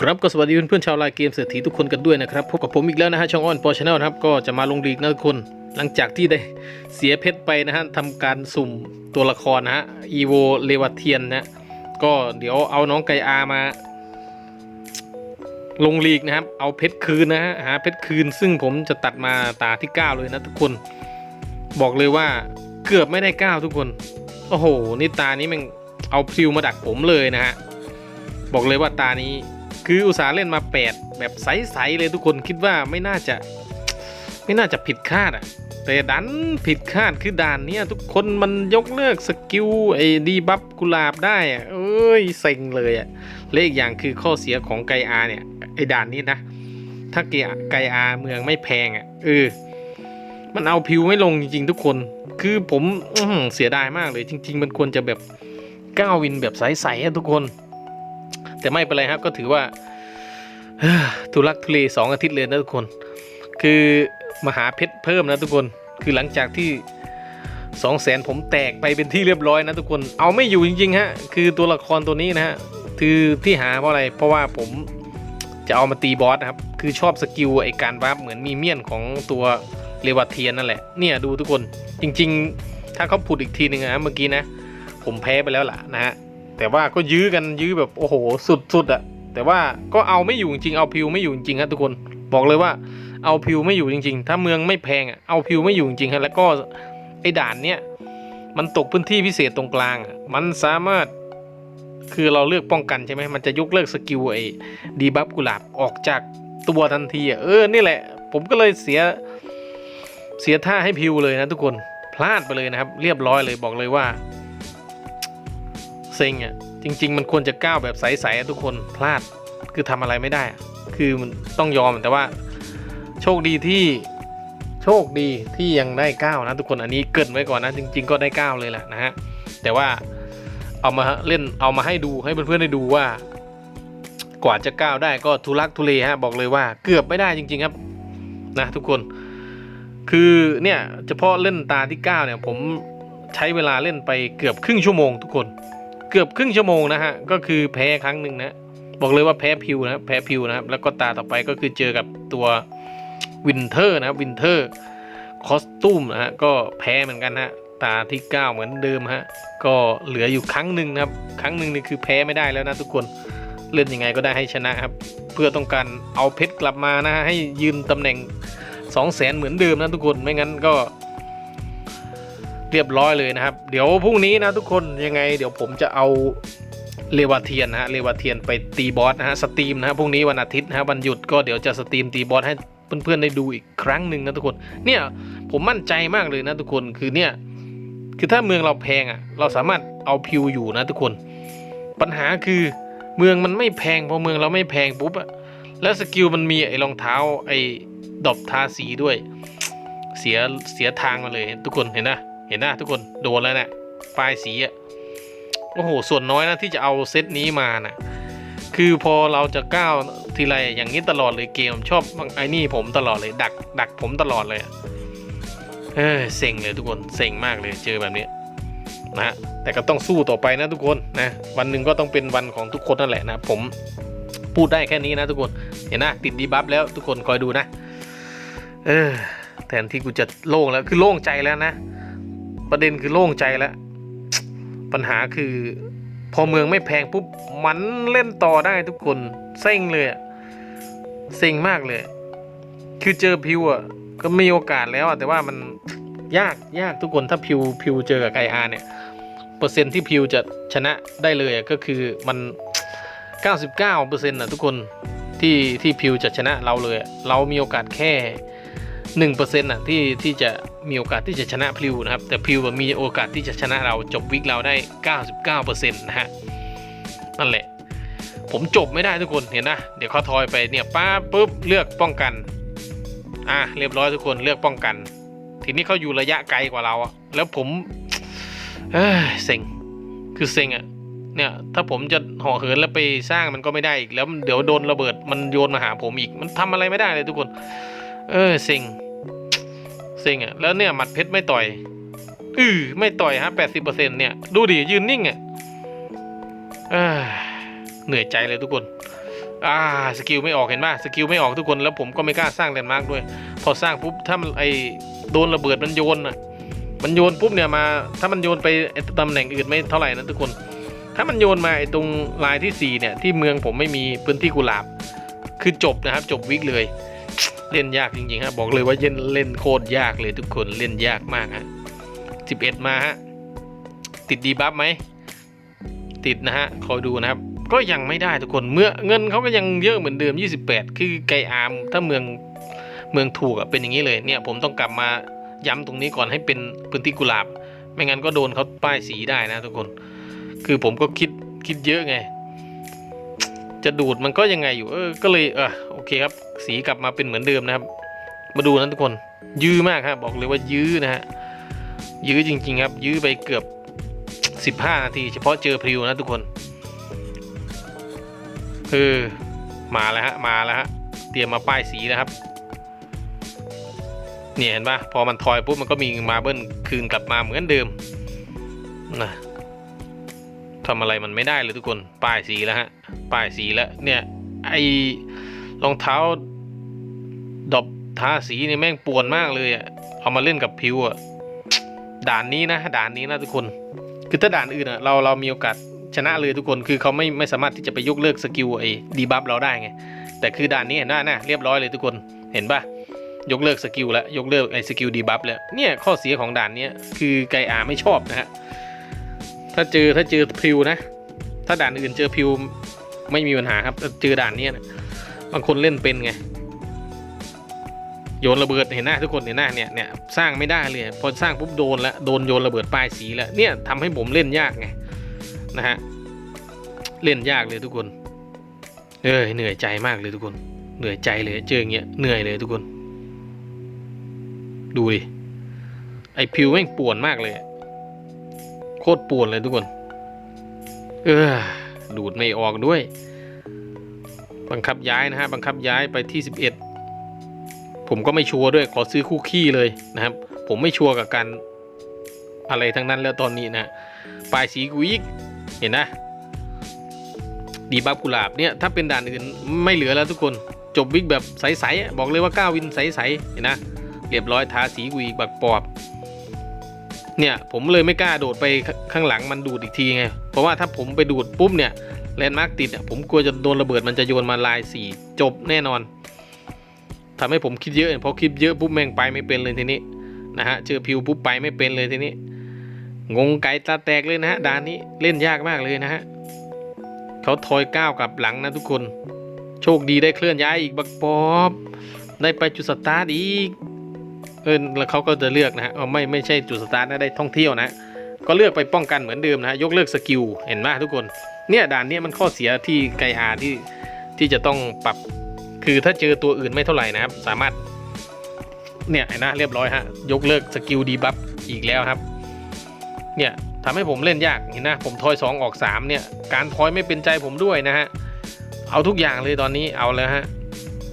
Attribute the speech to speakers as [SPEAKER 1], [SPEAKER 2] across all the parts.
[SPEAKER 1] ครับก็สวัสดีเพื่อนๆชาวไลน์เกมเศรษฐีทุกคนกันด้วยนะครับพบกับผมอีกแล้วนะฮะช่องอ้อนปอชแนลนะครับก็จะมาลงลีกนะทุกคน หลังจากที่ได้เสียเพชรไปนะฮะทำการสุ่มตัวละครนะฮะอีโวเลวาเทียนนะก็เดี๋ยวเอาน้องไกอามา ลงลีกนะครับ เอาเพชรคืนนะฮะหาเพชรคืน ซึ่งผมจะตัดมาตาที่ 9 เลยนะทุกคน บอกเลยว่าเกือบไม่ได้ 9 ทุกคนโอ้โหนี่ตานี้มันเอาพริวมาดักผมเลยนะฮะบอกเลยว่าตานี้ คืออุตสาห์เล่นมา 8 แบบใสๆเลยทุกคนคิดว่าไม่น่าจะ ไม่น่าจะผิดคาดอะแต่ดันผิดคาดคือด่านเนี้ยทุกคนมันยกเลิกสกิลไอ้ดีบัฟกุหลาบได้อะเอ้ยเซ็งเลยอะและอีกอย่างคือข้อเสียของไกอาเนี่ยไอ้ด่านนี้นะ ถ้าเกียไกอาเมืองไม่แพงอะเออมันเอาพิวไม่ลงจริงๆทุกคน คือผมอเสียดายมากเลย จริง ๆ มันควรจะแบบก้าววินแบบใสๆอะทุกคน แต่ไม่เป็นไรครับก็ถือว่าทุลักทุเลสองอาทิตย์เลยนะทุกคน คือมาหาเพชรเพิ่มนะทุกคนคือหลังจากที่สองแสนผมแตกไปเป็นที่เรียบร้อยนะทุกคนเอาไม่อยู่จริงๆฮะคือตัวละครตัวนี้นะฮะคือที่หาเพราะอะไรเพราะว่าผมจะเอามาตีบอสนะครับคือชอบสกิลไอการวาร์ปเหมือนมีเมียนของตัวเรวาเทียนนั่นแหละเนี่ยดูทุกคนจริง ๆ ถ้าเขาพูดอีกทีหนึ่งนะเมื่อกี้นะ ผมแพ้ไปแล้วล่ะนะฮะ แต่ว่าก็ยื้อกันยื้อแบบโอ้โหสุดๆอะแต่ว่าก็เอาไม่อยู่จริงเอาพิวไม่อยู่จริงครับทุกคนบอกเลยว่าเอาพิวไม่อยู่จริง ๆ ถ้าเมืองไม่แพงอะเอาพิวไม่อยู่จริงครับแล้วก็ไอ้ด่านเนี้ยมันตกพื้นที่พิเศษตรงกลางมันสามารถคือเราเลือกป้องกันใช่ไหมมันจะยกเลิกสกิลไอ้ดีบัฟกุหลาบออกจากตัวทันทีอะเออนี่แหละ ผมก็เลยเสียเสียท่าให้พิวเลยนะทุกคนพลาดไปเลยนะครับ เรียบร้อยเลยบอกเลยว่า เซ็งอะจริง ๆ มันควรจะก้าวแบบใสๆอะทุกคนพลาดคือทำอะไรไม่ได้ คือมันต้องยอมแต่ว่า โชคดีที่โชคดีที่ยังได้ก้าวนะทุกคนอันนี้เกินไว้ก่อนนะ จริง ๆ ก็ได้ก้าวเลยแหละนะฮะแต่ว่าเอามาเล่นเอามาให้ดูให้เพื่อนๆได้ดูว่า กว่าจะก้าวได้ก็ทุลักทุเลฮะบอกเลยว่าเกือบไม่ได้จริง ๆ ครับนะทุกคนคือเนี่ยเฉพาะเล่นตาที่ 9 เนี่ย ผมใช้เวลาเล่นไปเกือบครึ่งชั่วโมงทุกคน กือบครึ่งชั่วโมงนะฮะก็คือแพ้ครั้งหนึ่งนะบอกเลยว่าแพ้พิวนะแพ้พิวนะครับแล้วก็ตาต่อไปก็คือเจอกับตัววินเทอร์นะครับวินเทอร์คอสตูมนะฮะก็แพ้เหมือนกันฮะตาที่ 9 เหมือนเดิมฮะก็เหลืออยู่ครั้งหนึ่งนะครับ ครั้งหนึ่งนี่คือแพ้ไม่ได้แล้วนะทุกคนเล่นยังไงก็ได้ให้ชนะครับ เพื่อต้องการเอาเพชรกลับมานะฮะให้ยืนตำแหน่ง 2 0 0แสนเหมือนเดิมนะทุกคนไม่งั้นก็ เรียบร้อยเลยนะครับ เดี๋ยวพรุ่งนี้นะทุกคนยังไง เดี๋ยวผมจะเอาเลวาเทียนนะฮะเลวาเทียนไปตีบอสนะฮะสตรีมนะฮะพรุ่งนี้วันอาทิตย์นะฮะวันหยุดก็เดี๋ยวจะสตรีมตีบอสให้เพื่อนๆได้ดูอีกครั้งหนึ่งนะทุกคน เนี่ยผมมั่นใจมากเลยนะทุกคนคือเนี่ยคือถ้าเมืองเราแพงอะ เราสามารถเอาพิวอยู่นะทุกคน ปัญหาคือเมืองมันไม่แพงพอเมืองเราไม่แพงปุ๊บอะแล้วสกิลมันมีไอ้รองเท้าไอ้ดอบทาสีด้วย เสียเสียทางมาเลยทุกคนเห็นนะ เห็นนะทุกคนโดนแล้วนะปลายสีอะโอ้โหส่วนน้อยนะที่จะเอาเซตนี้มานะคือพอเราจะก้าวทีไรอย่างนี้ตลอดเลยเกมชอบไอ้นี่ผมตลอดเลย ดัก ดักผมตลอดเลยเฮ้ยเซ็งเลยทุกคนเซ็งมากเลยเจอแบบนี้นะแต่ก็ต้องสู้ต่อไปนะทุกคนนะวันหนึ่งก็ต้องเป็นวันของทุกคนนั่นแหละนะผมพูดได้แค่นี้นะทุกคนเห็นนะติดดีบัฟแล้วทุกคนคอยดูนะ เออแทนที่กูจะโล่งแล้วคือโล่งใจแล้วนะ ประเด็นคือโล่งใจแล้ว ปัญหาคือ พอเมืองไม่แพงปุ๊บมันเล่นต่อได้ทุกคนเซ็งเลยเซ็งมากเลย คือเจอพิวอะก็มีโอกาสแล้วอะแต่ว่ามันยากยากทุกคนถ้าพิวพิวเจอกับไกอาเนี่ยเปอร์เซ็นที่พิวจะชนะได้เลยก็คือมัน 99เปอร์เซ็นะทุกคนที่ที่พิวจะชนะเราเลย เรามีโอกาสแค่ หนึ่งเปอร์เซ็นต์ะที่ที่จะมีโอกาสที่จะชนะพิวนะครับ แต่พิวมีโอกาสที่จะชนะเราจบวิกเราได้99เก้าเปอร์เซ็นต์นะฮะนั่นแหละ ผมจบไม่ได้ทุกคนเห็นนะเดี๋ยวเขาทอยไปเนี่ยป้าปุ๊บเลือกป้องกันอะเรียบร้อยทุกคนเลือกป้องกัน ทีนี้เขาอยู่ระยะไกลกว่าเราอะแล้วผมเอ้ยเซ็งคือเซ็งอะเนี่ยถ้าผมจะห่อเหินแล้วไปสร้างมันก็ไม่ได้อีกแล้วเดี๋ยวโดนระเบิดมันโยนมาหาผมอีก มันทำอะไรไม่ได้เลยทุกคน เออเซ็ง ซ็งอะ่ะแล้วเนี่ยหมัดเพชรไม่ต่อยอือไม่ต่อยฮะแปดสิบเปอร์เซ็นเนี่ย ดูดิยืนนิ่งอะ่ะเหนื่อยใจเลยทุกคนอ่าสกิลไม่ออกเห็นป่ะสกิลไม่ออกทุกคนแล้วผมก็ไม่กล้าสร้างแลนด์มาร์กด้วย พอสร้างปุ๊บถ้ามันไอโดนระเบิดมันโยนอะมันโยนปุ๊บเนี่ยมา ถ้ามันโยนไปตำแหน่งอื่นไม่เท่าไหร่นะทุกคน ถ้ามันโยนมาไอตรงลายที่สี่เนี่ยที่เมืองผมไม่มีพื้นที่กุหลาบ คือจบนะครับจบวิกเลย เล่นยากจริงๆฮะบอกเลยว่าเล่นเล่นโคตรยากเลยทุกคนเล่นยากมากฮะสิบเอ็ดมาฮะติดดีบัฟไหมติดนะฮะคอยดูนะครับ ก็ยังไม่ได้ทุกคนเมื่อเงินเขาก็ยังเยอะเหมือนเดิม 28 คือไกอาร์มถ้าเมืองเมืองถูกอะเป็นอย่างนี้เลยเนี่ยผมต้องกลับมาย้ำตรงนี้ก่อนให้เป็นพื้นที่กุหลาบ ไม่งั้นก็โดนเขาป้ายสีได้นะทุกคน คือผมก็คิดคิดเยอะไง จะดูดมันก็ยังไงอยู่เออก็เลยเออโอ เคครับ สีกลับมาเป็นเหมือนเดิมนะครับ มาดูนะทุกคน ยื้อมากครับบอกเลยว่ายื้อนะฮะ ยื้อจริง ๆ ครับ ยื้อไปเกือบ 15 นาที เฉพาะเจอพริวนะทุกคน เออ มาแล้วฮะ มาแล้วฮะ เตรียมมาป้ายสีแล้วครับ เนี่ยเห็นปะพอมันทอยปุ๊บมันก็มีมาเบิ้ลคืนกลับมาเหมือนเดิมนะทำอะไรมันไม่ได้เลยทุกคน ป้ายสีแล้วฮะ ป้ายสีแล้ว เนี่ย ไอ รองเท้าดอบทาสีนี่แม่งป่วนมากเลยอะเอามาเล่นกับพิวอะด่านนี้นะด่านนี้นะทุกคน คือถ้าด่านอื่นอะเราเรามีโอกาสชนะเลยทุกคนคือเขาไม่ไม่สามารถที่จะไปยกเลิกสกิลไอ้ดีบัฟเราได้ไงแต่คือด่านนี้เห็นหน้านะเรียบร้อยเลยทุกคนเห็นปะยกเลิกสกิลแล้วยกเลิกไอ้สกิลดีบัฟแล้วเนี่ยข้อเสียของด่านนี้คือไกอาไม่ชอบนะฮะถ้าเจอถ้าเจอพิวนะ ถ้าด่านอื่นเจอพิวไม่มีปัญหาครับแต่เจอด่านนี้นะ บางคนเล่นเป็นไง โยนระเบิดเห็นหน้าทุกคนเห็นหน้าเนี่ยเนี่ยสร้างไม่ได้เลยพอสร้างปุ๊บโดนแล้วโดนโยนระเบิดป้ายสีแล้วเนี่ยทำให้ผมเล่นยากไงนะฮะเล่นยากเลยทุกคนเอ้ยเหนื่อยใจมากเลยทุกคน เหนื่อยใจเลยเจออย่างเงี้ยเหนื่อยเลยทุกคน ดูดิไอพิวแม่งป่วนมากเลย โคตรป่วนเลยทุกคน เออดูดไม่ออกด้วย บังคับย้ายนะฮะบังคับย้ายไปที่ 11 ผมก็ไม่ชัวร์ด้วยขอซื้อคู่ขี้เลยนะครับ ผมไม่ชัวร์กับการอะไรทั้งนั้นแล้วตอนนี้นะปลายสีกูอีกเห็นนะดีบัฟกุหลาบเนี่ยถ้าเป็นด่านอื่นไม่เหลือแล้วทุกคนจบวิกแบบใสๆบอกเลยว่า9วินใสๆเห็นนะเรียบร้อยทาสีกูอีกบักปอบเนี่ยผมเลยไม่กล้าโดดไปข้างหลังมันดูดอีกทีไงเพราะว่าถ้าผมไปดูดปุ๊บเนี่ย แลนด์มาร์กติดอะผมกลัวจะโดนระเบิดมันจะโยนมาลายสีจบแน่นอนทำให้ผมคิดเยอะพอคิดเยอะปุ๊บแม่งไปไม่เป็นเลยทีนี้นะฮะเจอพิวปุ๊บไปไม่เป็นเลยทีนี้ งงไก่ตาแตกเลยนะฮะด่านนี้เล่นยากมากเลยนะฮะเขาทอยก้าวกลับหลังนะทุกคน โชคดีได้เคลื่อนย้ายอีกบักปอบได้ไปจุดสตาร์ทอีกเออแล้วเขาก็จะเลือกนะฮะเอาไม่ไม่ใช่จุดสตาร์ทนะได้ท่องเที่ยวนะ ก็เลือกไปป้องกันเหมือนเดิมนะฮะยกเลิกสกิลเห็นไหมทุกคนเนี่ยด่านนี้มันข้อเสียที่ไกอาที่ที่จะต้องปรับคือถ้าเจอตัวอื่นไม่เท่าไหร่นะครับ สามารถเนี่ยเห็นนะเรียบร้อยฮะยกเลิกสกิลดีบัฟอีกแล้วครับ เนี่ยทำให้ผมเล่นยากเห็นนะผมทอย 2 ออก 3 เนี่ย การทอยไม่เป็นใจผมด้วยนะฮะ เอาทุกอย่างเลยตอนนี้เอาแล้วฮะ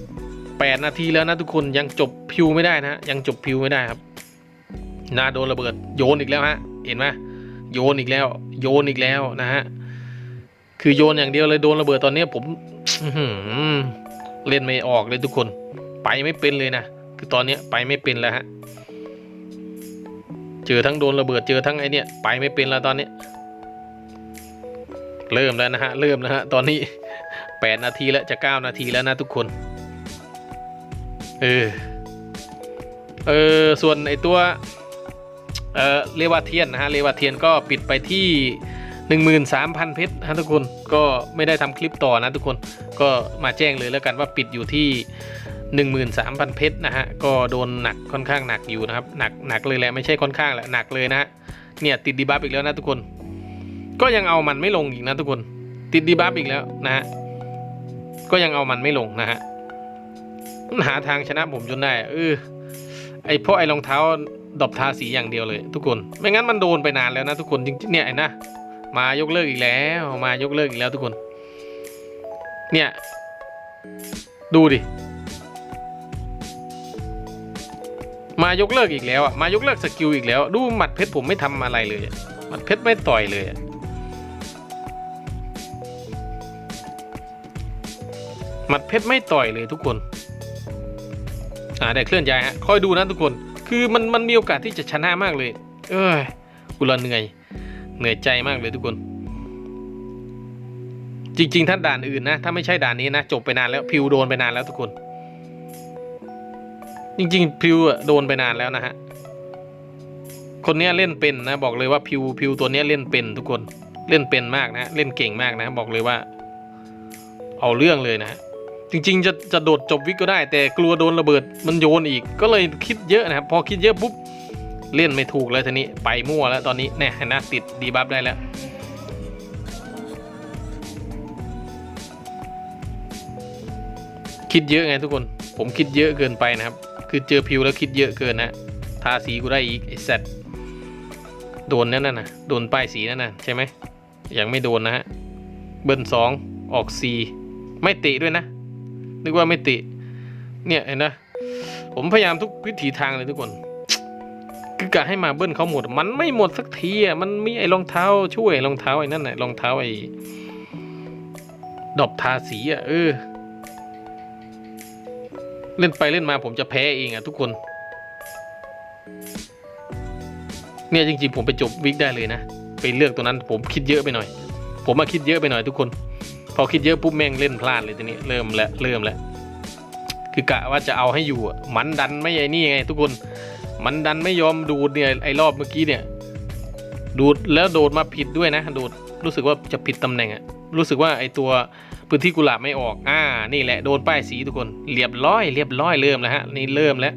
[SPEAKER 1] 8นาทีแล้วนะทุกคนยังจบพิวไม่ได้นะฮะยังจบพิวไม่ได้ครับนาโดนระเบิดโยนอีกแล้วฮะ เห็นไหมโยนอีกแล้ว โยนอีกแล้วนะฮะคือโยนอย่างเดียวเลยโดนระเบิดตอนนี้ผมเล่นไม่ออกเลยทุกคน ไปไม่เป็นเลยนะคือตอนนี้ไปไม่เป็นแล้วฮะเจอทั้งโดนระเบิดเจอทั้งไอเนี้ยไปไม่เป็นแล้วตอนนี้ เริ่มแล้วนะฮะเริ่มแล้วฮะตอนนี้แปดนาทีแล้วจะเก้านาทีแล้วนะทุกคน เออ เออ ส่วนไอตัว เออเรวาเทียนนะฮะเรวาเทียนก็ปิดไปที่ 13,000 เพชรนะทุกคนก็ไม่ได้ทำคลิปต่อนะทุกคนก็มาแจ้งเลยแล้วกันว่าปิดอยู่ที่13,000 เพชรนะฮะ ก็โดนหนักค่อนข้างหนักอยู่นะครับ หนักหนักเลยแหละไม่ใช่ค่อนข้างแหละหนักเลยนะฮะ เนี่ยติดดีบัฟอีกแล้วนะทุกคน ก็ยังเอามันไม่ลงอีกนะทุกคน ติดดีบัฟอีกแล้วนะฮะ ก็ยังเอามันไม่ลงนะฮะ หาทางชนะผมจนได้ เออ ไอพราะไอรองเท้า ดอบทาสีอย่างเดียวเลย ทุกคน ไม่งั้นมันโดนไปนานแล้วนะทุกคนจริงๆเนี่ยนะ มายกเลิกอีกแล้วมายกเลิกอีกแล้วทุกคน เนี่ย ดูดิ มายกเลิกอีกแล้วอะมายกเลิกสกิลอีกแล้ว ดูหมัดเพชรผมไม่ทำอะไรเลยหมัดเพชรไม่ต่อยเลยหมัดเพชรไม่ต่อยเลยทุกคนอ่าได้เคลื่อนย้ายฮะคอยดูนะทุกคน คือมันมันมีโอกาสที่จะชนะมากเลย เอ้ยกูละเหนื่อย เหนื่อยใจมากเลยทุกคน จริง ๆ ถ้าด่านอื่นนะ ถ้าไม่ใช่ด่านนี้นะ จบไปนานแล้วพิวโดนไปนานแล้วทุกคน จริง ๆ พิวอะโดนไปนานแล้วนะฮะ คนเนี้ยเล่นเป็นนะ บอกเลยว่าพิวพิวตัวเนี้ยเล่นเป็นทุกคน เล่นเป็นมากนะ เล่นเก่งมากนะ บอกเลยว่า เอาเรื่องเลยนะ จริงๆ จะจะโดดจบวิกก็ได้ แต่กลัวโดนระเบิดมันโยนอีก ก็เลยคิดเยอะนะครับ พอคิดเยอะปุ๊บเล่นไม่ถูกแล้วทีนี้ไปมั่วแล้วตอนนี้เนี่ยเห็นะติดดีบัฟได้แล้วคิดเยอะไงทุกคน ผมคิดเยอะเกินไปนะครับ คือเจอพิวแล้วคิดเยอะเกินนะ ทาสีกูได้อีกไอ้แซดโดนนั่นน่ะ โดนป้ายสีนั่นน่ะใช่ไหม ยังไม่โดนนะฮะ เบิ้ลสองออกซีไม่ติด้วยนะ นึกว่าไม่ติเนี่ยเห็นนะผมพยายามทุกวิถีทางเลยทุกคน คือกะให้มาเบิ้ลเขาหมด มันไม่หมดสักทีอะมันมีไอ้รองเท้าช่วยรองเท้าไอ้นั่นน่ะรองเท้าไอ้ดอกทาสีอะเออ เล่นไปเล่นมาผมจะแพ้เองอะทุกคน เนี่ยจริงๆผมไปจบวิกได้เลยนะไปเลือกตัวนั้นผมคิดเยอะไปหน่อย ผมมาคิดเยอะไปหน่อยทุกคน พอคิดเยอะปุ๊บแม่งเล่นพลาดเลยทีนี้เริ่มแล้วเริ่มแล้วคือกะว่าจะเอาให้อยู่มันดันไม่ไอ้นี่ไง ทุกคนมันดันไม่ยอมดูดเนี่ยไอ้รอบเมื่อกี้เนี่ย ดูดแล้วโดดมาผิดด้วยนะโดดรู้สึกว่าจะผิดตำแหน่งอะรู้สึกว่าไอ้ตัวพื้นที่กุหลาบไม่ออก อ่า นี่แหละโดนป้ายสีทุกคนเรียบร้อยเรียบร้อยเริ่มแล้วฮะนี่เริ่มแล้ว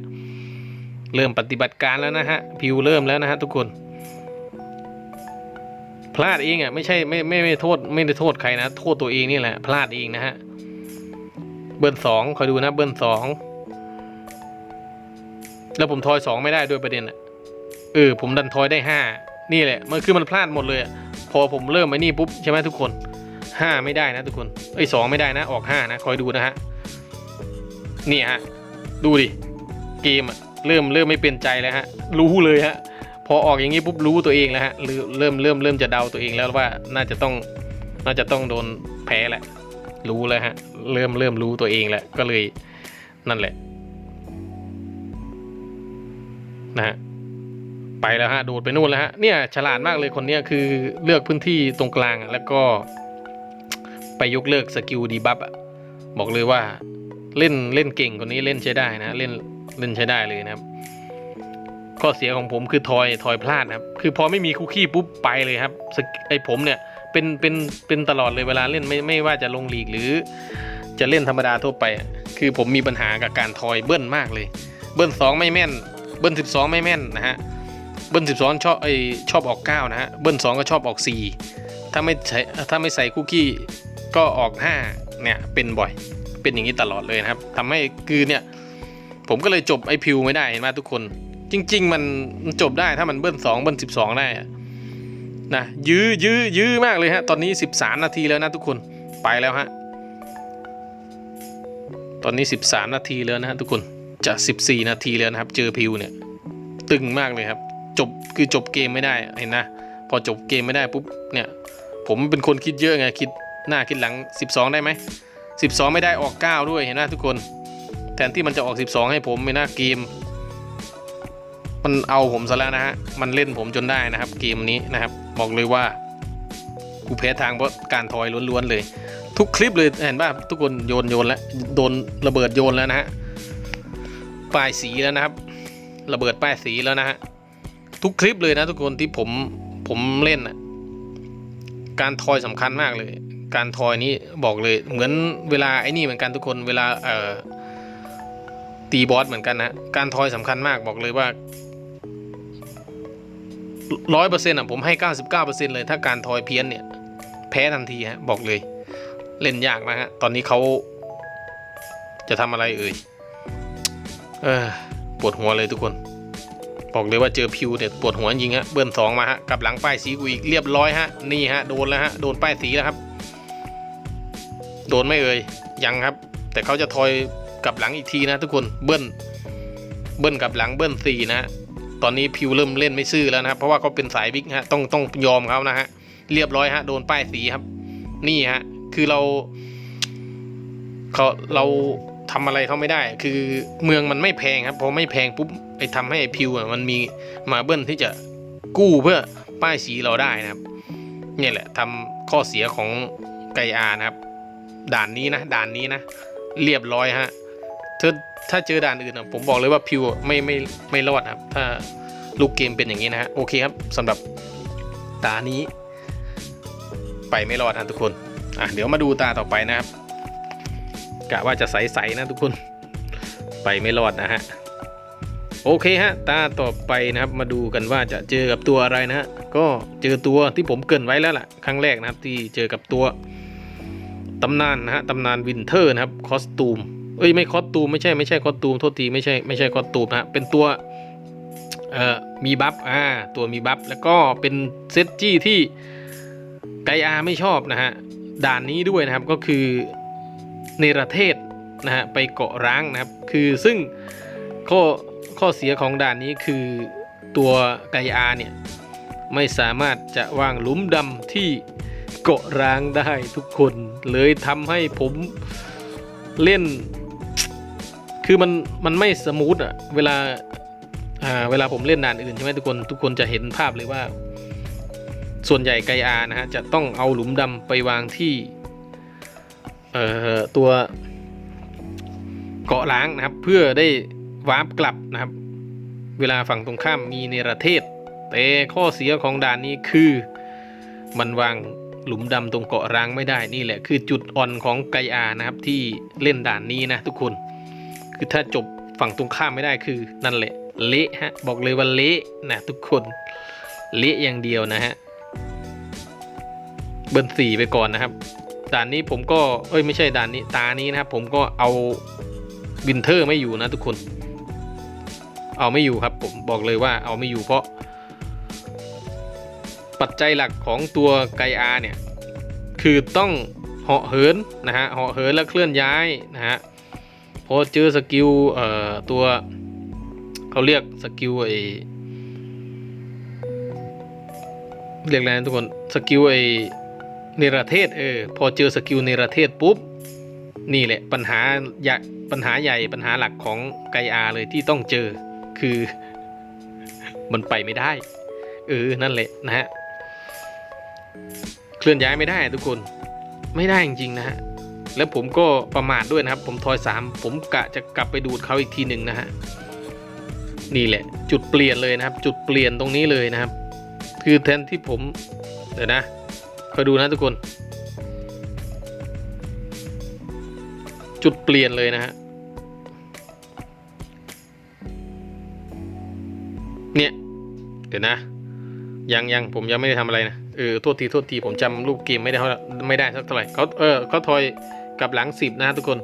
[SPEAKER 1] เริ่มปฏิบัติการแล้วนะฮะพิวเริ่มแล้วนะฮะทุกคน พลาดเองอะไม่ใช่ไม่ไม่ไม่โทษไม่ได้โทษใครนะโทษตัวเองนี่แหละ พลาดเองนะฮะเบิ้ลสองคอยดูนะเบิ้ลสองแล้วผมทอยสองไม่ได้ด้วยประเด็นอะเออผมดันทอยได้ห้านี่แหละมันคือมันพลาดหมดเลยพอผมเริ่มไอ้นี่ปุ๊บใช่ไหมทุกคนห้าไม่ได้นะทุกคนเอ้ยสองไม่ได้นะออกห้านะคอยดูนะฮะนี่ฮะดูดิเกมอะเริ่มเริ่มไม่เป็นใจแล้วฮะรู้เลยฮะ พอออกอย่างนี้ปุ๊บรู้ตัวเองแล้วฮะเริ่มเริ่มเริ่มจะเดาตัวเองแล้วว่าน่าจะต้องน่าจะต้องโดนแพ้แหละ รู้แล้วฮะ เริ่มเริ่มรู้ตัวเองแล้วก็เลยนั่นแหละนะฮะไปแล้วฮะโดดไปนู่นแล้วฮะเนี่ยฉลาดมากเลยคนเนี้ยคือเลือกพื้นที่ตรงกลางแล้วก็ไปยกเลิกสกิลดีบัฟอะบอกเลยว่าเล่นเล่นเก่งคนนี้เล่นใช้ได้นะ เล่นเล่นใช้ได้เลยนะครับ ข้อเสียของผมคือทอยทอยพลาดนะครับ คือพอไม่มีคุกกี้ปุ๊บไปเลยครับไอผมเนี่ยเป็นเป็นเป็นตลอดเลยเวลาเล่นไม่ไม่ว่าจะลงลีกหรือ จะเล่นธรรมดาทั่วไป คือผมมีปัญหากับการทอยเบิ้ลมากเลย เบิ้ลสองไม่แม่น เบิ้ลสิบสองไม่แม่นนะฮะเบิ้ลสิบสองชอบไอชอบออกเก้านะฮะเบิ้ลสองก็ชอบออกสี่ถ้าไม่ใช้ถ้าไม่ใส่คุกกี้ก็ออกห้าเนี่ยเป็นบ่อยเป็นอย่างนี้ตลอดเลยนะครับทำให้คือเนี่ยผมก็เลยจบไอพิวไม่ได้เห็นไหมทุกคน จริง ๆ มันมันจบได้ถ้ามันเบิ้ลสองเบิ้ลสิบสองได้นะยื้อยื้อยื้อมากเลยฮะ ตอนนี้สิบสามนาทีแล้วนะทุกคนไปแล้วฮะตอนนี้สิบสามนาทีแล้วนะฮะทุกคนจะสิบสี่นาทีแล้วนะครับ เจอพิวเนี่ยตึงมากเลยครับ จบคือจบเกมไม่ได้เห็นนะพอจบเกมไม่ได้ปุ๊บเนี่ยผมเป็นคนคิดเยอะไงคิดหน้าคิดหลัง 12 ได้ไหม 12 ไม่ได้ออก 9 ด้วยเห็นไหมทุกคน แทนที่มันจะออก 12 ให้ผมไม่น่าเกม มันเอาผมซะแล้วนะฮะ มันเล่นผมจนได้นะครับ เกมนี้นะครับ บอกเลยว่ากูแพ้ทางเพราะการทอยล้วนๆเลย ทุกคลิปเลยเห็นป่ะทุกคนโยนโยนแล้วโดนระเบิดโยนแล้วนะฮะป้ายสีแล้วนะครับ ระเบิดป้ายสีแล้วนะฮะทุกคลิปเลยนะทุกคนที่ผมผมเล่นอะการทอยสำคัญมากเลย การทอยนี้บอกเลยเหมือนเวลาไอ้นี่เหมือนกันทุกคนเวลาเอ่อตีบอสเหมือนกันนะ การทอยสำคัญมากบอกเลยว่า ร้อยเปอร์เซ็นต์อะผมให้เก้าสิบเก้าเปอร์เซ็นต์เลย ถ้าการทอยเพี้ยนเนี่ย แพ้ทันทีฮะบอกเลย เล่นยากนะฮะ ตอนนี้เขาจะทำอะไรเอ่ยเออปวดหัวเลยทุกคน บอกเลยว่าเจอพิวเนี่ยปวดหัวจริงฮะเบิ้ลสองมาฮะกลับหลังป้ายสีกูอีกเรียบร้อยฮะนี่ฮะโดนแล้วฮะโดนป้ายสีแล้วครับ โดนไม่เอ่ยยังครับ แต่เขาจะทอยกลับหลังอีกทีนะทุกคนเบิ้ลเบิ้ลกลับหลังเบิ้ลสี่นะ ตอนนี้พิวเริ่มเล่นไม่ซื่อแล้วนะครับ เพราะว่าเขาเป็นสายบิ๊กฮะต้องต้องยอมเขานะฮะเรียบร้อยฮะโดนป้ายสีครับ นี่ฮะคือเราเขาเราทำอะไรเขาไม่ได้ คือเมืองมันไม่แพงครับพอไม่แพงปุ๊บไปทำให้พิวอะมันมีมาเบิ้ลที่จะกู้เพื่อป้ายสีเราได้นะครับนี่แหละทำข้อเสียของไกอานะครับ ด่านนี้นะ ด่านนี้นะ เรียบร้อยฮะถ้า ถ้าเจอด่านอื่นอะผมบอกเลยว่าพิวไม่ไม่ไม่รอดนะครับ ถ้าลูกเกมเป็นอย่างนี้นะฮะโอเคครับสำหรับตานี้ ไปไม่รอดนะทุกคนอะเดี๋ยวมาดูตาต่อไปนะครับกะว่าจะใสๆนะทุกคน ไปไม่รอดนะฮะโอเคฮะตาต่อไปนะครับมาดูกันว่าจะเจอกับตัวอะไรนะฮะก็เจอตัวที่ผมเกินไว้แล้วล่ะครั้งแรกนะครับที่เจอกับตัวตำนานนะฮะตำนานวินเทอร์นะครับคอสตูม เอ้ยไม่คอสตูมไม่ใช่ไม่ใช่คอสตูมโทษทีไม่ใช่ไม่ใช่คอสตูมนะฮะเป็นตัวเอ่อมีบัฟอ่าตัวมีบัฟแล้วก็เป็นเซตจี้ที่ไกอาไม่ชอบนะฮะด่านนี้ด้วยนะครับก็คือเนรเทศนะฮะไปเกาะร้างนะครับ คือซึ่งข้อข้อเสียของด่านนี้คือตัวไกอาเนี่ยไม่สามารถจะวางหลุมดำที่เกาะร้างได้ทุกคนเลยทำให้ผมเล่น คือมันมันไม่สมูทอะเวลาอ่าเวลาผมเล่นด่านอื่นใช่ไหมทุกคนทุกคนจะเห็นภาพเลยว่า ส่วนใหญ่ไกอานะฮะจะต้องเอาหลุมดำไปวางที่เอ่อตัวเกาะล้างนะครับ เพื่อได้วาร์ปกลับนะครับ เวลาฝั่งตรงข้ามมีเนรเทศ แต่ข้อเสียของด่านนี้คือมันวางหลุมดำตรงเกาะร้างไม่ได้นี่แหละคือจุดอ่อนของไกอานะครับที่เล่นด่านนี้นะทุกคน คือถ้าจบฝั่งตรงข้ามไม่ได้คือนั่นแหละเละฮะบอกเลยว่าเละนะทุกคนเละอย่างเดียวนะฮะเบิร์สี่ไปก่อนนะครับ ด่านนี้ผมก็เอ้ยไม่ใช่ด่านนี้ตานี้นะครับ ผมก็เอาวินเทอร์ไม่อยู่นะทุกคน เอาไม่อยู่ครับ ผมบอกเลยว่าเอาไม่อยู่เพราะ ปัจจัยหลักของตัวไกอาเนี่ย คือต้องเหาะเหินนะฮะเหาะเหินแล้วเคลื่อนย้ายนะฮะ พอเจอสกิลเอ่อตัวเขาเรียกสกิลไอเรียกอะไรนะทุกคนสกิลไอเนรเทศเออพอเจอสกิลเนรเทศปุ๊บนี่แหละปัญหาใหญ่ปัญหาใหญ่ปัญหาหลักของไกอาเลยที่ต้องเจอคือ มันไปไม่ได้เออนั่นแหละนะฮะเคลื่อนย้ายไม่ได้ทุกคนไม่ได้จริงๆนะฮะ แล้วผมก็ประมาทด้วยนะครับ ผมทอยสามผมกะจะกลับไปดูดเขาอีกทีหนึ่งนะฮะนี่แหละ จุดเปลี่ยนเลยนะครับ จุดเปลี่ยนตรงนี้เลยนะครับ คือแทนที่ผมเดี๋ยวนะคอยดูนะทุกคน จุดเปลี่ยนเลยนะฮะเนี่ยเดี๋ยวนะ ยังยังผมยังไม่ได้ทำอะไรนะเออโทษทีโทษทีผมจำลูกเกมไม่ได้เท่าไม่ได้สักเท่าไหร่เขาเออเขาทอย กับหลังสิบนะทุกคน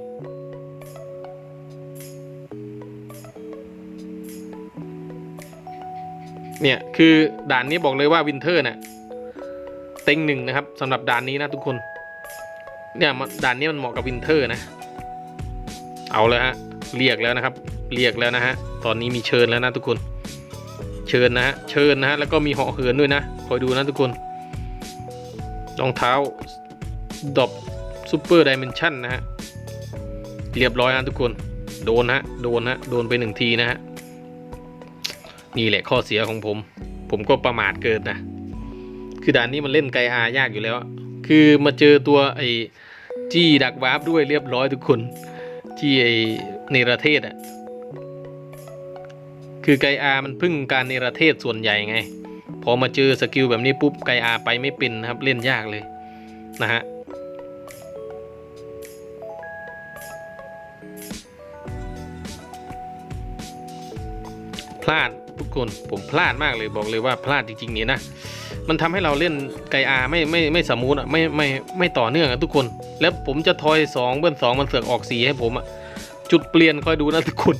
[SPEAKER 1] เนี่ยคือด่านนี้บอกเลยว่าวินเทอร์เนี่ยเต็งหนึ่งนะครับสำหรับด่านนี้นะทุกคนเนี่ยด่านนี้มันเหมาะกับวินเทอร์นะ เอาเลยฮะเรียกแล้วนะครับ เรียกแล้วนะฮะตอนนี้มีเชิญแล้วนะทุกคน เชิญนะฮะเชิญนะฮะแล้วก็มีเหาะเหินด้วยนะคอยดูนะทุกคนรองเท้าดอบ ซูเปอร์ดิเมนชันนะฮะ เรียบร้อยนะทุกคน โดนฮะ โดนฮะ โดนไปหนึ่งทีนะฮะ นี่แหละข้อเสียของผม ผมก็ประมาทเกินนะ คือด่านนี้มันเล่นไกอายากอยู่แล้ว คือมาเจอตัวไอ้จี้ดักวาร์ปด้วยเรียบร้อยทุกคน ที่ไอ้เนรเทศอะคือไกอา มันพึ่งการเนรเทศส่วนใหญ่ไง พอมาเจอสกิลแบบนี้ปุ๊บไกอาไปไม่เป็นนะครับ เล่นยากเลยนะฮะ พลาดทุกคนผมพลาดมากเลยบอกเลยว่าพลาดจริงๆนี่นะมันทำให้เราเล่นไกอาไม่ไม่ไม่สมูทอะไม่ไม่ไม่ต่อเนื่องอะทุกคน แล้วผมจะทอยสองเบิ้ลสองมันเสือกออกสีให้ผมอะจุดเปลี่ยนคอยดูนะทุกคน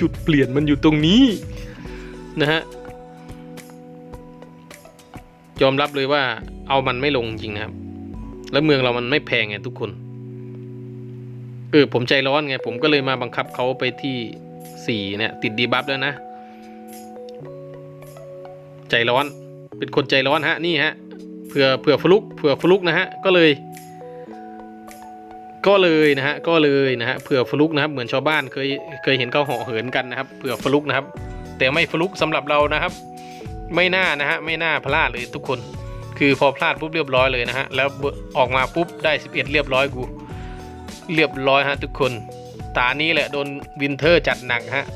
[SPEAKER 1] จุดเปลี่ยนมันอยู่ตรงนี้นะฮะยอมรับเลยว่าเอามันไม่ลงจริงนะครับ แล้วเมืองเรามันไม่แพงไงทุกคนเออผมใจร้อนไงผมก็เลยมาบังคับเขาไปที่สี่เนี่ยติดดีบัฟแล้วนะ ใจร้อน เป็นคนใจร้อนฮะนี่ฮะเผื่อเผื่อฟลุกเผื่อฟลุกนะฮะก็เลย ก็เลยนะฮะก็เลยนะฮะเผื่อฟลุกนะครับ เหมือนชาวบ้านเคยเคยเห็นเขาหาะเหินกันนะครับเผื่อฟลุกนะครับ แต่ไม่ฟลุกสำหรับเรานะครับ ไม่น่านะฮะไม่น่าพลาดเลยทุกคน คือพอพลาดปุ๊บเรียบร้อยเลยนะฮะแล้วออกมาปุ๊บได้ 11 เรียบร้อยกูเรียบร้อยฮะทุกคน ตานี้แหละโดนวินเทอร์จัดหนักฮะ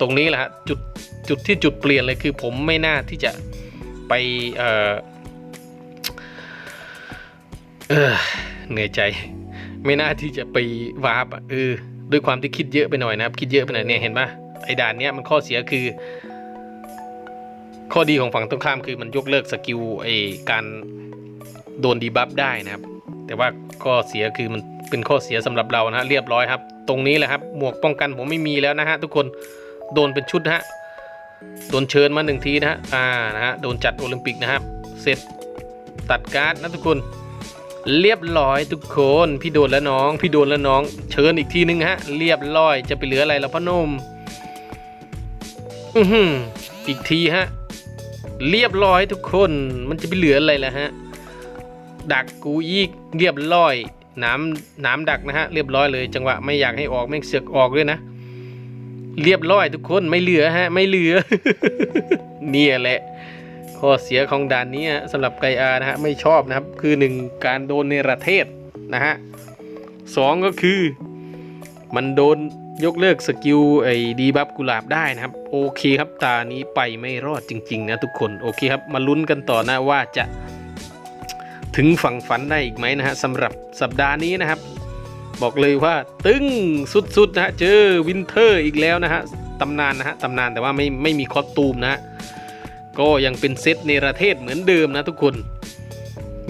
[SPEAKER 1] ตรงนี้แหละฮะจุด จุดที่จุดเปลี่ยนเลยคือผมไม่น่าที่จะไปเออเออเหนื่อยใจ ไม่น่าที่จะไปวาร์ปอะเออด้วยความที่คิดเยอะไปหน่อยนะครับ คิดเยอะไปหน่อยเนี่ยเห็นปะไอ้ด่านเนี้ยมันข้อเสียคือ ข้อดีของฝั่งตรงข้ามคือมันยกเลิกสกิลไอ้การโดนดีบัฟได้นะครับ แต่ว่าข้อเสียคือมันเป็นข้อเสียสำหรับเรานะฮะเรียบร้อยครับ ตรงนี้แหละครับหมวกป้องกันผมไม่มีแล้วนะฮะทุกคนโดนเป็นชุดฮะ โดนเชิญมาหนึ่งทีนะฮะอ่านะฮะโดนจัดโอลิมปิกนะครับ เสร็จตัดการ์ดนะทุกคน เรียบร้อยทุกคนพี่โดนแล้วน้อง พี่โดนแล้วน้อง เชิญอีกทีนึงฮะ เรียบร้อยจะไปเหลืออะไรแล้วพ่อหนมอือหืออีกทีฮะเรียบร้อยทุกคนมันจะไปเหลืออะไรแล้วฮะดักกูอีกเรียบร้อยน้ำน้ำดักนะฮะเรียบร้อยเลย จังหวะไม่อยากให้ออกแม่งเสือกออกด้วยนะ เรียบร้อยทุกคนไม่เหลือฮะ ไม่เหลือ เนี่ยแหละข้อเสียของด่านนี้สำหรับไกอานะฮะไม่ชอบนะครับ คือ1การโดนในประเทศนะฮะสองก็คือ มันโดนยกเลิกสกิลไอ้ดีบัฟกุหลาบได้นะครับ โอเคครับตานี้ไปไม่รอดจริง ๆ นะทุกคนโอเคครับ มาลุ้นกันต่อนะว่าจะถึงฝั่งฝันได้อีกไหมนะฮะสำหรับสัปดาห์นี้นะครับ บอกเลยว่าตึงสุดๆนะฮะเจอวินเทอร์อีกแล้วนะฮะตำนานนะฮะตำนานแต่ว่าไม่ไม่มีคอสตูมนะฮะก็ยังเป็นเซตเนประเทศเหมือนเดิมนะทุกคน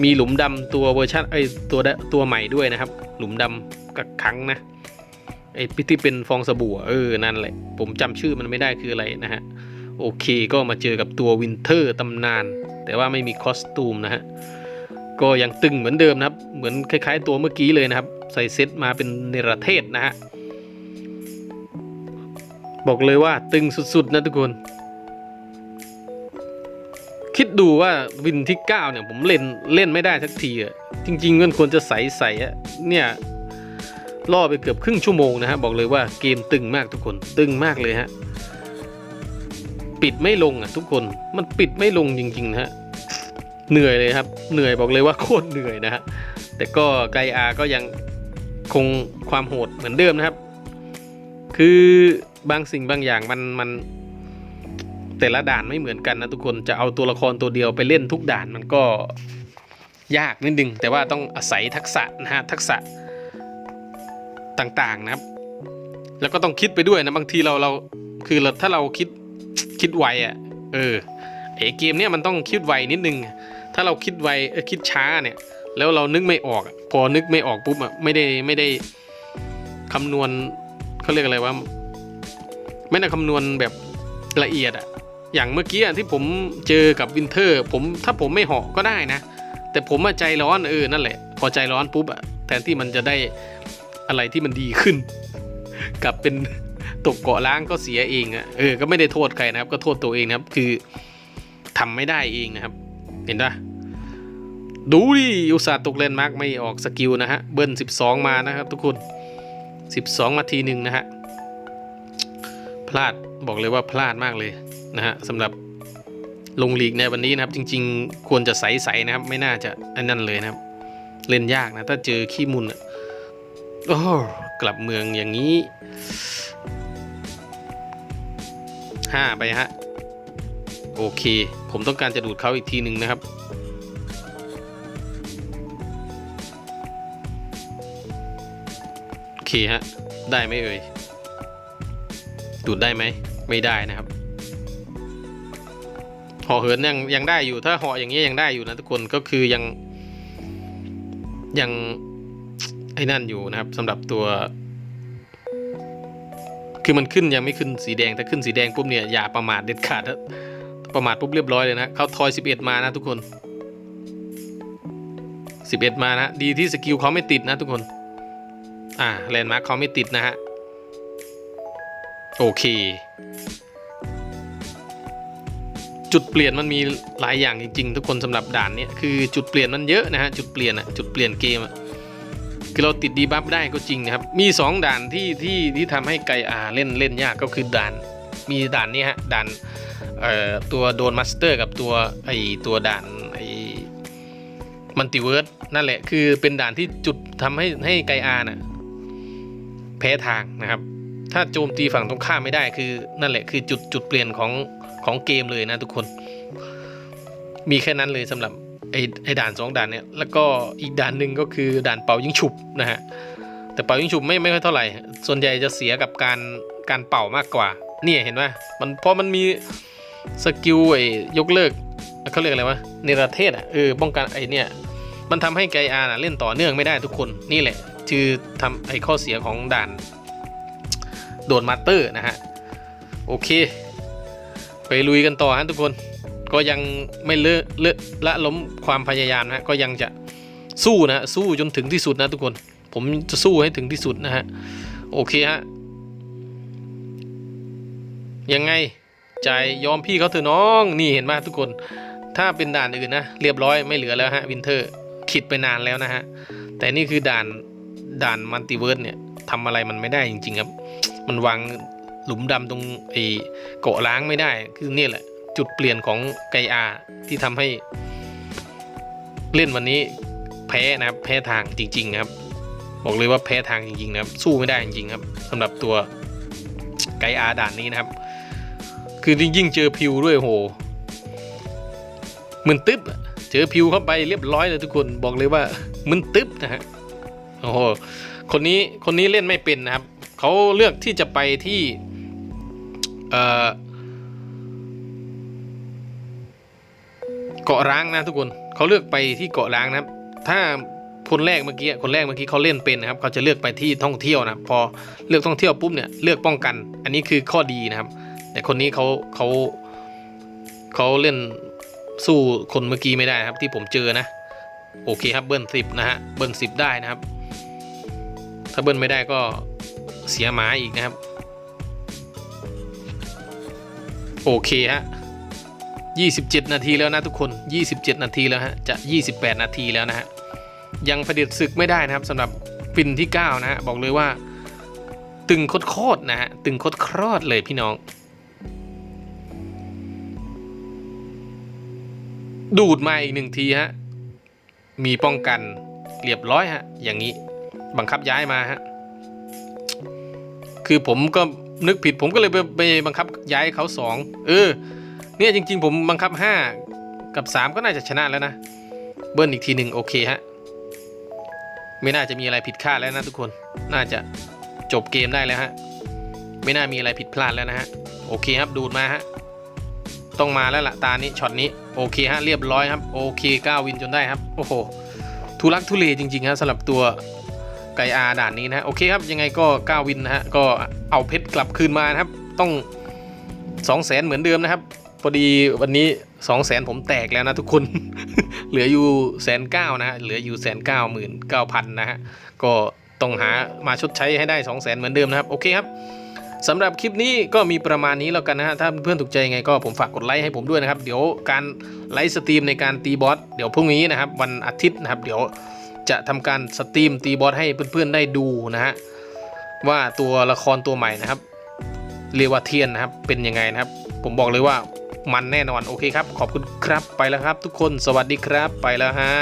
[SPEAKER 1] มีหลุมดำตัวเวอร์ชันไอตัวดตัวใหม่ด้วยนะครับ หลุมดำกักขังนะไอพิที่เป็นฟองสบู่เออนั่นแหละ ผมจำชื่อมันไม่ได้คืออะไรนะฮะโอเคก็มาเจอกับตัววินเทอร์ตำนาน แต่ว่าไม่มีคอสตูมนะฮะ ก็ยังตึงเหมือนเดิมนะครับ เหมือนคล้าย ๆ ตัวเมื่อกี้เลยนะครับ ใส่เซตมาเป็นเนรเทศนะฮะ บอกเลยว่าตึงสุดๆนะทุกคน คิดดูว่าวินที่ 9 เนี่ย ผมเล่นเล่นไม่ได้สักทีอะจริงๆมันควรจะใสใสๆอะเนี่ยล่อไปเกือบครึ่งชั่วโมงนะฮะ บอกเลยว่าเกมตึงมากทุกคนตึงมากเลยฮะ ปิดไม่ลงอะทุกคนมันปิดไม่ลงจริงๆนะฮะ เหนื่อยเลยครับ เหนื่อยบอกเลยว่าโคตรเหนื่อยนะฮะ แต่ก็ไกอาก็ยังคงความโหดเหมือนเดิมนะครับ คือบางสิ่งบางอย่างมันมันแต่ละด่านไม่เหมือนกันนะทุกคนจะเอาตัวละครตัวเดียวไปเล่นทุกด่านมันก็ยากนิดนึงแต่ว่าต้องอาศัยทักษะนะฮะทักษะต่างๆนะครับ แล้วก็ต้องคิดไปด้วยนะบางทีเราเราคือเราถ้าเราคิดคิดไวอะเออไอเกมเนี้ยมันต้องคิดไวนิดนึง ถ้าเราคิดไวคิดช้าเนี่ย แล้วเรานึกไม่ออก พอนึกไม่ออกปุ๊บอะไม่ได้ไม่ได้คำนวณเขาเรียกอะไรว่า ไม่ได้คำนวณแบบละเอียดอะอย่างเมื่อกี้ที่ผมเจอกับวินเทอร์ ผมถ้าผมไม่เหาะก็ได้นะ แต่ผมใจร้อนเออนั่นแหละ พอใจร้อนปุ๊บอะแทนที่มันจะได้อะไรที่มันดีขึ้น กลับเป็นตกเกาะล้างก็เสียเองอะเออก็ไม่ได้โทษใครนะครับ ก็โทษตัวเองนะครับ คือทำไม่ได้เองนะครับ เห็นปะ ดูดิอุตส่าห์ตกเลนมาร์กไม่ออกสกิลนะฮะ เบิ้ล12 มานะครับทุกคน 12 มาทีหนึ่งนะฮะ พลาดบอกเลยว่าพลาดมากเลยนะฮะสำหรับลงลีกในวันนี้นะครับ จริง ๆ ควรจะใสๆนะครับ ไม่น่าจะอันนั้นเลยนะครับ เล่นยากนะ ถ้าเจอขี้มุนอะโอ้กลับเมืองอย่างนี้ห้าไปฮะ โอเค ผมต้องการจะดูดเขาอีกทีหนึ่งนะครับ เคฮะ ได้ไหมเอ่ย ดูดได้ไหม ไม่ได้นะครับห่อเหินยังยังได้อยู่ ถ้าห่ออย่างนี้ยังได้อยู่นะทุกคน ก็คือยัง ยังไอ้นั่นอยู่นะครับสำหรับตัว คือมันขึ้นยังไม่ขึ้นสีแดง ถ้าขึ้นสีแดงปุ๊บเนี่ยอย่าประมาทเด็ดขาดนะประมาทปุ๊บเรียบร้อยเลยนะ เขาทอย 11 มานะทุกคน 11 มานะ ดีที่สกิลเขาไม่ติดนะทุกคน อ่าแลนด์มาร์คเขาไม่ติดนะฮะ โอเค จุดเปลี่ยนมันมีหลายอย่างจริงๆ ทุกคนสำหรับด่านเนี้ยคือจุดเปลี่ยนมันเยอะนะฮะ จุดเปลี่ยนอะจุดเปลี่ยนเกมอะคือเราติดดีบัฟได้ก็จริงนะครับ มี 2 ด่านที่ที่ที่ทำให้ไกอาเล่นเล่นยากก็คือด่านมีด่านนี้ฮะด่านเอ่อตัวโดนมาสเตอร์กับตัวไอตัวด่านไอมัลติเวิร์สนั่นแหละคือเป็นด่านที่จุดทำให้ให้ไกอาน่ะ แพ้ทางนะครับ ถ้าโจมตีฝั่งตรงข้ามไม่ได้คือนั่นแหละคือจุดจุดเปลี่ยนของของเกมเลยนะทุกคน มีแค่นั้นเลยสำหรับไอ้ไอ้ด่านสองด่านเนี่ยแล้วก็อีกด่านหนึ่งก็คือด่านเป่ายิงฉุบนะฮะแต่เป่ายิงฉุบไม่ไม่ค่อยเท่าไหร่ ส่วนใหญ่จะเสียกับการการเป่ามากกว่าเนี่ยเห็นไหมมันเพราะมันมีสกิลไอ้ยกเลิกเขาเรียกอะไรวะเนรเทศอะเออป้องกันไอ้เนี่ยมันทำให้ไกอาน่ะเล่นต่อเนื่องไม่ได้ทุกคนนี่แหละ คือทำไอ้ข้อเสียของด่านโดนมาสเตอร์นะฮะ โอเค ไปลุยกันต่อฮะทุกคนก็ยังไม่เลอะเลอะละล้มความพยายามนะฮะก็ยังจะสู้นะฮะสู้จนถึงที่สุดนะทุกคน ผมจะสู้ให้ถึงที่สุดนะฮะโอเคฮะยังไงใจยอมพี่เขาเถอะน้องนี่เห็นไหมทุกคน ถ้าเป็นด่านอื่นนะ เรียบร้อยไม่เหลือแล้วฮะวินเทอร์ ขิดไปนานแล้วนะฮะ แต่นี่คือด่าน ด่านมัลติเวิร์สเนี่ยทำอะไรมันไม่ได้จริง ๆ ครับ มันวางหลุมดำตรงไอ้เกาะล้างไม่ได้ คือเนี่ยแหละ จุดเปลี่ยนของไกอาที่ทำให้ เล่นวันนี้แพ้นะครับ แพ้ทางจริงๆนะครับ บอกเลยว่าแพ้ทางจริง ๆ นะครับ สู้ไม่ได้จริง ๆ ครับสำหรับตัวไกอาด่านนี้นะครับ คือยิ่งเจอพิวด้วยโหมึนตึ๊บเจอพิวเข้าไปเรียบร้อยเลยทุกคนบอกเลยว่ามึนตึ๊บนะฮะ โอ้โหคนนี้คนนี้เล่นไม่เป็นนะครับเขาเลือกที่จะไปที่เอ่อเกาะร้างนะทุกคนเขาเลือกไปที่เกาะร้างนะครับ ถ้าคนแรกเมื่อกี้คนแรกเมื่อกี้เขาเล่นเป็นนะครับเขาจะเลือกไปที่ท่องเที่ยวนะพอเลือกท่องเที่ยวปุ๊บเนี่ยเลือกป้องกัน อันนี้คือข้อดีนะครับ แต่คนนี้เขาเขาเขาเล่นสู้คนเมื่อกี้ไม่ได้ครับที่ผมเจอนะ โอเคครับเบิ้ลสิบนะฮะเบิ้ลสิบได้นะครับาเบิ้ลไม่ได้ก็เสียหมาอีกนะครับ โอเคฮะ 27 นาทีแล้วนะทุกคน 27 นาทีแล้วฮะ จะ 28 นาทีแล้วนะฮะ ยังผด็จศึกไม่ได้นะครับสำหรับฟินที่ 9 นะฮะ บอกเลยว่า ตึงโคตรๆนะฮะ ตึงโคตรๆเลยพี่น้อง ดูดมาอีกหนึ่งทีฮะ มีป้องกันเรียบร้อยฮะ อย่างนี้ บังคับย้ายมาฮะคือผมก็นึกผิดผมก็เลยไปไปบังคับย้ายเขาสองเออ เนี่ยจริง ๆ ผมบังคับห้ากับสามก็น่าจะชนะแล้วนะ เบิ้ลอีกทีหนึ่งโอเคฮะ ไม่น่าจะมีอะไรผิดคาดแล้วนะทุกคนน่าจะจบเกมได้แล้วฮะ ไม่น่ามีอะไรผิดพลาดแล้วนะฮะ โอเคครับดูดมาฮะ ต้องมาแล้วล่ะตานี้ช็อตนี้โอเคฮะเรียบร้อยครับ โอเค9วินจนได้ครับ โอ้โหทุลักทุเลจริงๆครับสำหรับตัว ไกอาด่านนี้นะฮะโอเคครับยังไงก็9วินนะฮะก็เอาเพชรกลับคืนมานะครับต้อง2 0 0แสนเหมือนเดิมนะครับพอดีวันนี้2 0 0แสนผมแตกแล้วนะทุกคน เหลืออยู่แสนเก้านะฮะเหลืออยู่แสนเก้าหมื่นเก้าพันนะฮะก็ต้องหามาชดใช้ให้ได้ 2 0 0แสนเหมือนเดิมนะครับโอเคครับสำหรับคลิปนี้ก็มีประมาณนี้แล้วกันนะฮะ ถ้าเพื่อนถูกใจยังไงก็ผมฝากกดไลค์ให้ผมด้วยนะครับ เดี๋ยวการไลฟ์สตรีมในการตีบอส เดี๋ยวพรุ่งนี้นะครับ วันอาทิตย์นะครับ เดี๋ยว จะทำการสตรีมตีบอสให้เพื่อนๆได้ดูนะฮะว่าตัวละครตัวใหม่นะครับเรวาเทียนนะครับเป็นยังไงนะครับ ผมบอกเลยว่ามันแน่นอนโอเคครับ ขอบคุณครับไปแล้วครับ ทุกคนสวัสดีครับไปแล้วฮะ